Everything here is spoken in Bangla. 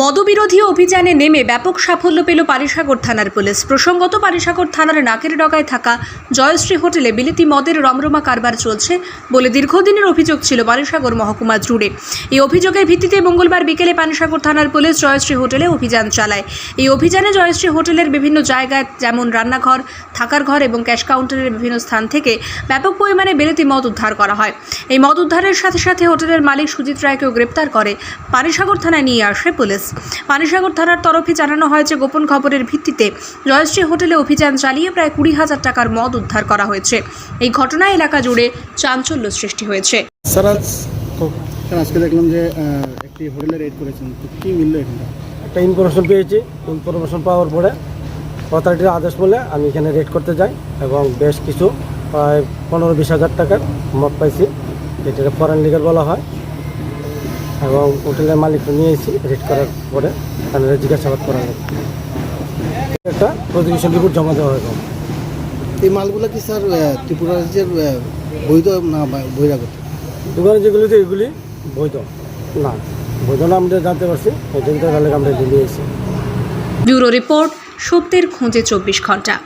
মদবিরোধী অভিযানে নেমে ব্যাপক সাফল্য পেল পারিসাগর থানার পুলিশ। প্রসঙ্গত, পারিসাগর থানার নাকের ডগায় থাকা জয়শ্রী হোটেলে বিলিতি মদের রমরমা কারবার চলছে বলে দীর্ঘদিনের অভিযোগ ছিল পানিসাগর মহকুমা জুড়ে। এই অভিযোগের ভিত্তিতে মঙ্গলবার বিকেলে পানিসাগর থানার পুলিশ জয়শ্রী হোটেলে অভিযান চালায়। এই অভিযানে জয়শ্রী হোটেলের বিভিন্ন জায়গায় যেমন রান্নাঘর, থাকার ঘর এবং ক্যাশ কাউন্টারের বিভিন্ন স্থান থেকে ব্যাপক পরিমাণে বিলিতি মদ উদ্ধার করা হয়। এই মদ উদ্ধারের সাথে সাথে হোটেলের মালিক সুজিত রায়কেও গ্রেপ্তার করে। পানিসাগর থানায় নিয়ে আসে পুলিশ। পানিসাগর থানার তরফে জানানো হয় যে গোপন খবরের ভিত্তিতে জয়শ্রী হোটেলে অভিযান চালিয়ে প্রায় কুড়ি হাজার টাকার মদ উদ্ধার করা হয়েছে। এই ঘটনায় এলাকা জুড়ে চাঞ্চল্য সৃষ্টি হয়েছে। স্যার আজকে দেখলাম যে একটি হোটেলে রেড করেছেন। তো কী মিললো এখানে? একটা ইনফরমেশন পেয়েছি। ইনফরমেশন পাওয়ার পরে অথরিটির আদেশ বলে আমি এখানে রেড করতে যাই এবং বেশ কিছু প্রায় পনেরো বিশ হাজার টাকার মদ পাইছি যেটাকে ফরেন লিগার বলা হয়। এবং হোটেলের মালিককে নিয়ে এসেছি রেড করার পরে তাদের জিজ্ঞাসাবাদ করা হবে একটা প্রতিবেশন রিপোর্ট জমা দেওয়া হবে এই মালগুলো কি স্যার ত্রিপুরা রাজ্যের বৈধ না বা- বহিরাগত? দোকানে যেগুলিতে এগুলি বৈধ। না বৈধ না আমরা জানতে পারছি এই জন্য তাহলে আমরা নিয়ে এসেছি। ব্যুরো রিপোর্ট সত্যের খোঁজে চব্বিশ ঘণ্টা।